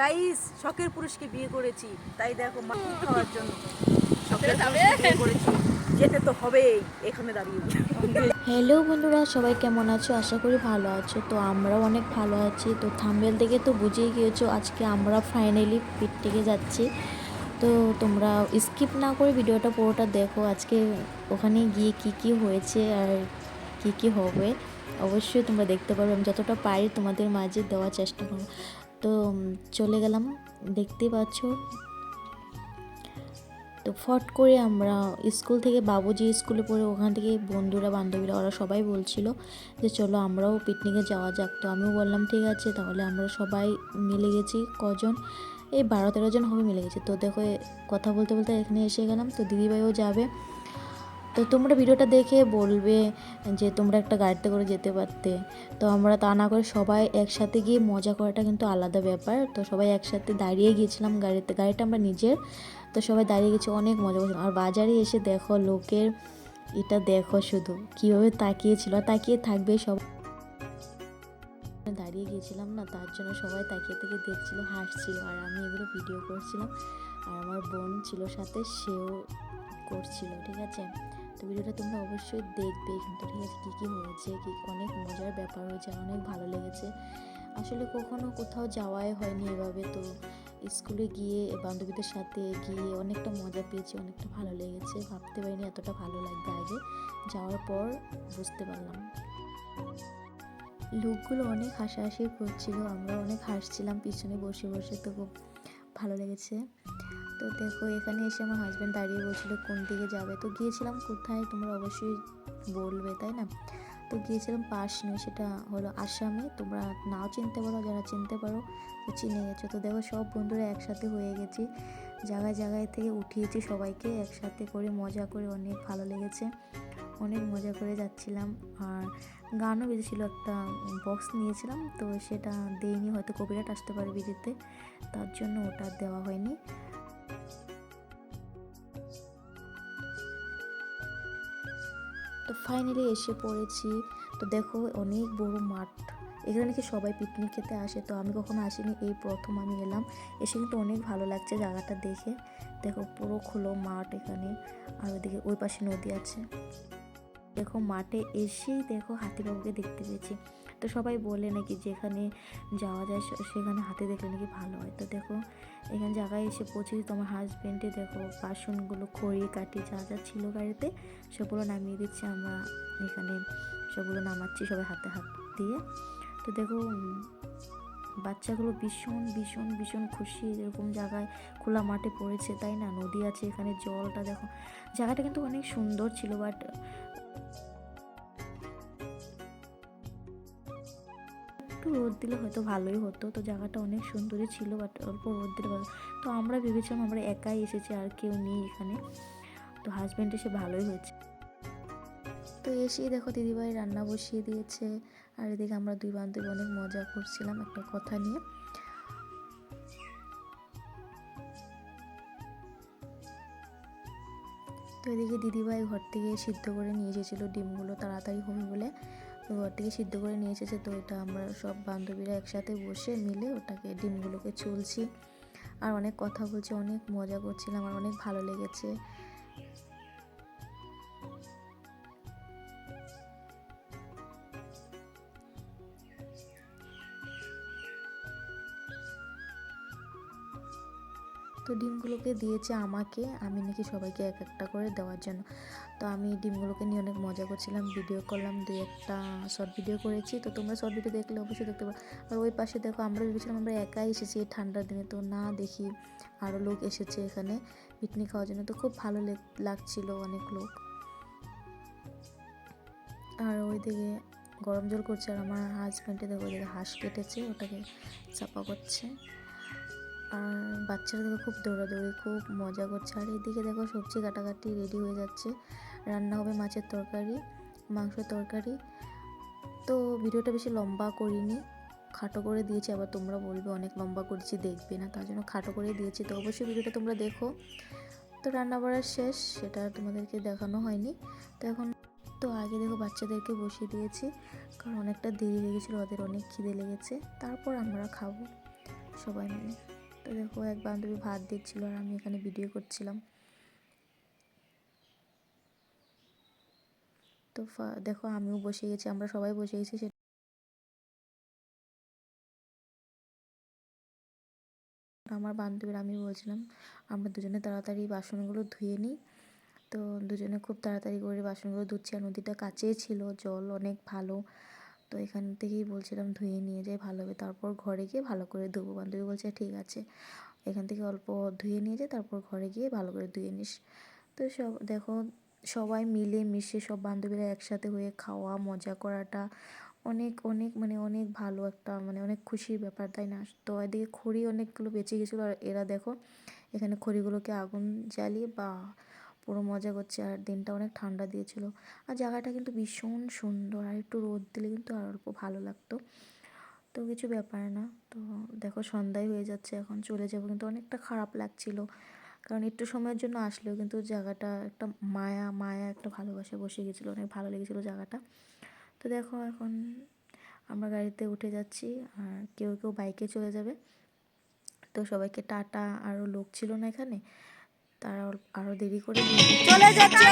Guys শখের পুরুষকে বিয়ে করেছি। তাই দেখো মাছ খাওয়ার জন্য। শখের পুরুষকে বিয়ে করেছি। যেতে তো হবেই এখানে দাঁড়িয়ে। হ্যালো বন্ধুরা সবাই কেমন আছো? আশা করি ভালো আছো। তো আমরাও অনেক ভালো আছি। তো থাম্বেল থেকে তো বুঝেই গিয়েছো আজকে আমরা ফাইনালি পিকটিকে যাচ্ছি। তো তোমরা স্কিপ না করে ভিডিওটা পুরোটা দেখো। আজকে ওখানে গিয়ে কি কি হয়েছে আর কি কি হবে অবশ্যই তোমরা দেখতে পারবে আমি যতটা পারি তোমাদের মাঝে দেওয়ার চেষ্টা করব। তো চলে গেলাম। দেখতেই পাচ্ছ? তো ফট করে আমরা স্কুল থেকে বাবুজি স্কুলে পড়ে, ওখান থেকে বন্ধুরা, বান্ধবীরা, ওরা সবাই বলছিল যে, চলো আমরাও পিকনিকে যাওয়া যাক। তো আমিও বললাম, ঠিক আছে, তাহলে আমরা সবাই মিলে গেছি, কজন? এই বারো তেরো জন হবে মিলে গেছি। তো দেখো কথা বলতে বলতে এখানে এসে গেলাম। তো দিদিভাইও যাবে। তো তোমরা ভিডিওটা দেখে বলবে যে তোমরা একটা গাড়িতে করে যেতে পারতে। তো আমরা তা না করে সবাই একসাথে গিয়ে মজা করাটা কিন্তু আলাদা ব্যাপার। তো সবাই একসাথে দাঁড়িয়ে গিয়েছিলাম গাড়িতে। গাড়িটা আমরা নিজের। তো সবাই দাঁড়িয়ে গেছি, অনেক মজা করছিলাম। আর বাজারে এসে দেখো লোকের, এটা দেখো শুধু, কীভাবে তাকিয়েছিল। তাকিয়ে থাকবে সব দাঁড়িয়ে গিয়েছিলাম না, তার জন্য সবাই তাকিয়ে থেকে দেখছিল, হাসছিল। আর আমি এগুলো ভিডিও করছিলাম। আর আমার বোন ছিল সাথে, সেও করছিল, ঠিক আছে? তো ভিডিওটা তোমরা অবশ্যই দেখবে। কিন্তু ঠিক আছে, কী কী হয়েছে, কী অনেক মজার ব্যাপার হয়েছে, অনেক ভালো লেগেছে। আসলে কখনো কোথাও যাওয়াই হয়নি এভাবে। তো স্কুলে গিয়ে, বান্ধবীদের সাথে গিয়ে অনেকটা মজা পেয়েছি, অনেকটা ভালো লেগেছে। ভাবতে পারিনি এতটা ভালো লাগবে আগে। যাওয়ার পর বুঝতে পারলাম। লোকগুলো অনেক হাসাহাসি করছিল আমরা অনেক হাসছিলাম পিছনে বসে বসে তো খুব ভালো লেগেছে। তো দেখো, এখানে এসে আমার হাজব্যান্ড দাঁড়িয়ে বলছিল, কোন দিকে যাবে? তো গিয়েছিলাম, কোথায় তোমরা অবশ্যই বলবে, তাই না? তো গিয়েছিলাম পাশ নিয়ে, সেটা হলো আসামে। তোমরা নাও চিনতে পারো, যারা চিনতে পারো, তো চিনে গেছো। তো দেখো, সব বন্ধুরা একসাথে হয়ে গেছি। জায়গায় জায়গায় থেকে উঠিয়েছি সবাইকে, একসাথে করে মজা করে, অনেক ভালো লেগেছে। অনেক মজা করে যাচ্ছিলাম। আর গানও বেজেছিল, একটা বক্স নিয়েছিলাম, তো সেটা দেইনি, হয়তো কপিরাইট আসতে পারে ভিডিওতে তার জন্য ওটা দেওয়া হয়নি। ফাইনালি এসে পড়েছি। তো দেখো, অনেক বড় মাঠ। এখানে নাকি সবাই পিকনিক খেতে আসে, তো আমি কখনো আসিনি, এই প্রথম আমি এলাম। এসে কিন্তু অনেক ভালো লাগছে জায়গাটা দেখে। দেখো পুরো খোলো মাঠ এখানে, আর ওইদিকে ওই পাশে নদী আছে। দেখো মাঠে এসেই দেখো হাতিবাবুকে দেখতে পেয়েছি। তো সবাই বলে নাকি যেখানে যাওয়া যায় সেখানে হাতি দেখলে নাকি ভালো হয়। তো দেখো, এখানে জায়গায় এসে পৌঁছেছি তোমার হাজব্যান্ডে দেখো বাসনগুলো খড়ি কাটি যা যা ছিল গাড়িতে, সেগুলো নামিয়ে দিচ্ছি আমরা এখানে। সেগুলো নামাচ্ছি সবাই হাতে হাত দিয়ে। তো দেখো বাচ্চাগুলো ভীষণ ভীষণ ভীষণ খুশি। এরকম জায়গায় খোলা মাঠে পড়েছে, তাই না? নদী আছে এখানে, জলটা দেখো। জায়গাটা কিন্তু অনেক সুন্দর ছিল বাট একটু রোদ দিলে হয়তো ভালোই হতো। তো জায়গাটা অনেক সুন্দরই ছিল বাট অল্প রোদ দিলে ভালো। তো আমরা ভেবেছিলাম আমরা একাই এসেছি, আর কেউ নেই এখানে। তো হাজব্যান্ড এসে ভালোই হয়েছে। তো এসেই দেখো দিদিভাই রান্না বসিয়ে দিয়েছে। আর এদিকে আমরা দুই বান্ধবী অনেক মজা করছিলাম, একটা কথা নিয়ে। তো এদিকে দিদিভাই ঘর থেকে সিদ্ধ করে নিয়ে এসেছিল ডিমগুলো, তাড়াতাড়ি হবে বলে। ঘর থেকে সিদ্ধ করে নিয়ে এসেছে। তো এটা আমরা সব বান্ধবীরা একসাথে বসে মিলে ওটাকে, ডিমগুলোকে চলছি আর অনেক কথা বলছি, অনেক মজা করছিলাম, আর অনেক ভালো লেগেছে। তো ডিমগুলোকে দিয়েছে আমাকে, আমি নাকি সবাইকে এক একটা করে দেওয়ার জন্য। তো আমি ডিমগুলোকে নিয়ে অনেক মজা করছিলাম ভিডিও করলাম, দুই একটা শর্ট ভিডিও করেছি। তো তোমরা শর্ট ভিডিও দেখলে অবশ্যই দেখতে পারো। আর ওই পাশে দেখো আমরা ভেবেছিলাম আমরা একাই এসেছি এই ঠান্ডার দিনে, তো না দেখি আরও লোক এসেছে এখানে পিকনিক খাওয়ার জন্য। তো খুব ভালো লেগ- লাগছিল অনেক লোক। আর ওইদিকে গরম জল করছে আর আমার হাজব্যান্ডে দেখো ওইদিকে হাঁস কেটেছে, ওটাকে চাপা করছে। আর বাচ্চারা দেখো খুব দৌড়াদৌড়ি, খুব মজা করছে। আর এইদিকে দেখো সবজি কাটাকাটি রেডি হয়ে যাচ্ছে। রান্না হবে মাছের তরকারি মাংস তরকারি। তো ভিডিওটা বেশি লম্বা করিনি, খাটো করে দিয়েছি, আবার তোমরা বলবে অনেক লম্বা করেছি, দেখবে না, তার জন্য খাটো করে দিয়েছি। তো অবশ্যই ভিডিওটা তোমরা দেখো। তো রান্না বাড়ার শেষ, সেটা তোমাদেরকে দেখানো হয়নি। তো এখন, তো আগে দেখো বাচ্চাদেরকে বসিয়ে দিয়েছি, কারণ অনেকটা দেরি হয়ে গেছিল ওদের অনেক খিদে লেগেছে। তারপর আমরা খাব, সবাই মিলে। তো দেখো, এক বান্ধবী ভাত দিচ্ছিল আর আমি এখানে ভিডিও করছিলাম। তো দেখো, আমিও বসে গেছি, আমরা সবাই বসে গেছি আমার বান্ধবীর, আমি বলছিলাম, আমরা দুজনে তাড়াতাড়ি বাসনগুলো ধুয়ে নিই। তো দুজনে খুব তাড়াতাড়ি করে বাসনগুলো ধুচ্ছি, আর নদীটা কাছেই ছিল, জল অনেক ভালো। তো এখান থেকেই বলছিলাম ধুয়ে নিয়ে যাই, ভালো হবে। তারপর ঘরে গিয়ে ভালো করে ধুবো। বান্ধবী বলছে, ঠিক আছে। এখান থেকে অল্প ধুয়ে নিয়ে যাই, তারপর ঘরে গিয়ে ভালো করে ধুয়ে নিস। তো সব, দেখো, সবাই মিলে মিশে সব বান্ধবীরা একসাথে হয়ে খাওয়া, মজা করাটা অনেক অনেক মানে অনেক ভালো একটা মানে অনেক খুশির ব্যাপার, তাই না? তো এদিকে খড়ি অনেকগুলো বেঁচে গেছিল, আর এরা দেখো, এখানে খড়িগুলোকে আগুন জ্বালিয়ে বা পুরো মজা করছে আর দিনটা অনেক ঠান্ডা দিয়েছিল। আর জায়গাটা কিন্তু ভীষণ সুন্দর আর একটু রোদ দিলে কিন্তু আর অল্প ভালো লাগতো। তো কিছু ব্যাপার না। তো দেখো সন্ধ্যায় হয়ে যাচ্ছে, এখন চলে যাব। কিন্তু অনেকটা খারাপ লাগছিল। কারণ একটু সময়ের জন্য আসলেও কিন্তু জায়গাটা একটা মায়া মায়া, একটা ভালোবাসা বসে গেছিল। অনেক ভালো লেগেছিলো জায়গাটা। তো দেখো এখন আমরা গাড়িতে উঠে যাচ্ছি আর কেউ কেউ বাইকে চলে যাবে। তো সবাইকে টাটা। আরও লোক ছিল না এখানে। তারা আরও দেরি করে চলে যাচ্ছি